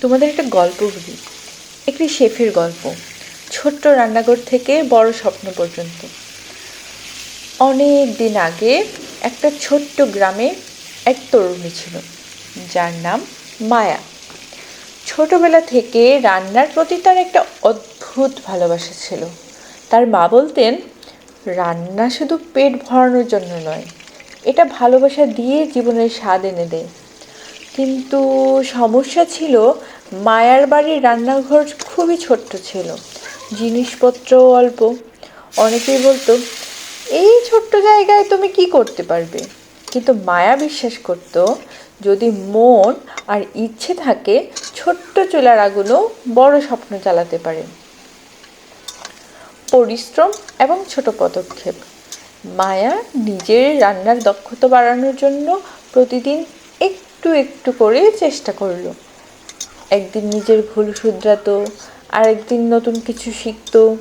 তোমাদের একটা গল্প বলি। একটি শেফের গল্প। ছোট্ট রান্নাঘর থেকে বড় স্বপ্ন পর্যন্ত। অনেক দিন আগে একটা ছোট্ট গ্রামে এক তরুণী ছিল, যার নাম মায়া। ছোটবেলা থেকে রান্নার প্রতি তার একটা অদ্ভুত ভালোবাসা ছিল। তার মা বলতেন, রান্না শুধু পেট ভরানোর জন্য নয়, এটা ভালোবাসা দিয়ে জীবনের স্বাদ এনে দেয়। কিন্তু সমস্যা ছিল, মায়ার বাড়ির রান্নাঘর খুবই ছোট্ট ছিল। জিনিসপত্রও অল্প। অনেকেই বলতো, এই ছোট্ট জায়গায় তুমি কি করতে পারবে? কিন্তু মায়া বিশ্বাস করতো, যদি মন আর ইচ্ছে থাকে, ছোট্ট চুলার আগুনও বড় স্বপ্ন চালাতে পারে। পরিশ্রম এবং ছোট পদক্ষেপ। মায়া নিজের রান্নার দক্ষতা বাড়ানোর জন্য প্রতিদিন একটু একটু করে চেষ্টা করল। একদিন নিজের ভুল শুধরাতো আর একদিন নতুন কিছু শিখতো।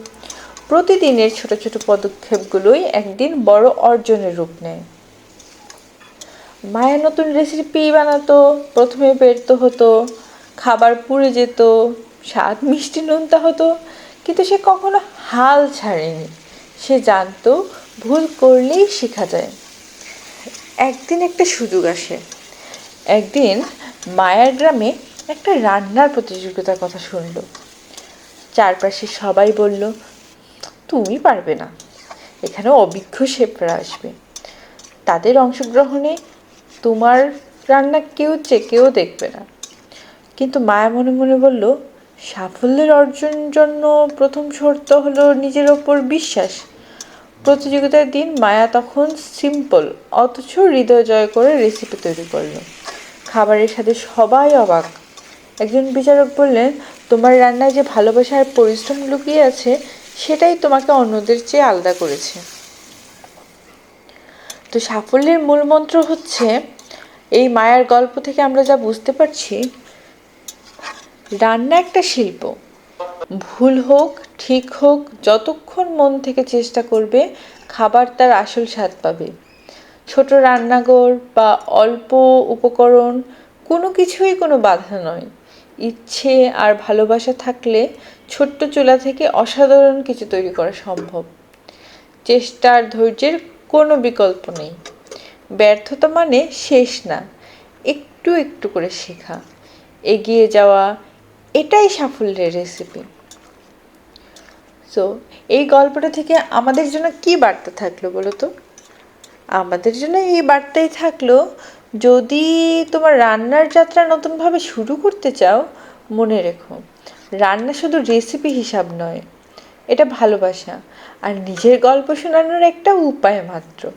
প্রতিদিনের ছোট ছোট পদক্ষেপগুলোই একদিন বড় অর্জনের রূপ নেয়। মায়া নতুন রেসিপি বানাতো, প্রথমে ব্যর্থ হতো, খাবার পুড়ে যেত, স্বাদ মিষ্টি নুনতা হতো, কিন্তু সে কখনো হাল ছাড়েনি। সে জানতো ভুল করলেই শেখা যায়। একদিন একটা সুযোগ আসে। একদিন মায়ার গ্রামে একটা রান্নার প্রতিযোগিতার কথা শুনল। চারপাশে সবাই বলল, তুমি পারবে না। এখানে অভিজ্ঞ শেফরা আসবে। তাদের অংশগ্রহণে তোমার রান্না কেউ চেকেও দেখবে না। কিন্তু মায়া মনে মনে বলল, সাফল্যের অর্জন জন্য প্রথম শর্ত হলো নিজের ওপর বিশ্বাস। প্রতিযোগিতার দিন মায়া তখন সিম্পল অথচ হৃদয় জয় করে রেসিপি তৈরি করল। খাবারের সাথে সবাই অবাক। একজন বিচারক বললেন, তোমার রান্নায় যে ভালোবাসা আর পরিশ্রম লুকিয়ে আছে, সেটাই তোমাকে অন্যদের চেয়ে আলাদা করেছে। তো সাফল্যের মূল মন্ত্র হচ্ছে, এই মায়ার গল্প থেকে আমরা যা বুঝতে পারছি, রান্না একটা শিল্প। ভুল হোক, ঠিক হোক, যতক্ষণ মন থেকে চেষ্টা করবে, খাবার তার আসল স্বাদ পাবে। ছোট রান্নাঘর বা অল্প উপকরণ, কোনো কিছুই কোনো বাধা নয়। ইচ্ছে আর ভালোবাসা থাকলে ছোট্ট চুলা থেকে অসাধারণ কিছু তৈরি করা সম্ভব। চেষ্টার ধৈর্যের কোনো বিকল্প নেই। ব্যর্থতা মানে শেষ না, একটু একটু করে শেখা। এগিয়ে যাওয়া, এটাই সাফল্যের রেসিপি সো এই গল্পটা থেকে আমাদের জন্য কি বার্তা থাকল বলো তো? আমাদের জন্য এই বার্তাই থাকল, যদি তোমার রান্নার যাত্রা নতুনভাবে শুরু করতে চাও, মনে রেখো, রান্না শুধু রেসিপি হিসাব নয়, এটা ভালোবাসা, আর নিজের গল্প শোনানোর একটা উপায় মাত্র।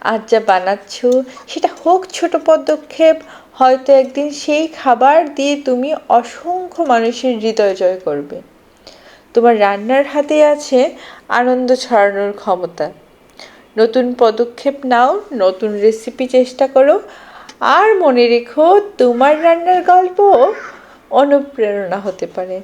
আজ যা বানাচ্ছ, সেটা হোক ছোট পদক্ষেপ, হয়তো একদিন সেই খাবার দিয়ে তুমি অসংখ্য মানুষের হৃদয় জয় করবে। তোমার রান্নার হাতে আছে আনন্দ ছড়ানোর ক্ষমতা। নতুন পদক্ষেপ নাও, নতুন রেসিপি চেষ্টা করো। আর মনে রেখো, তোমার রান্নার গল্প অনুপ্রেরণা হতে পারে।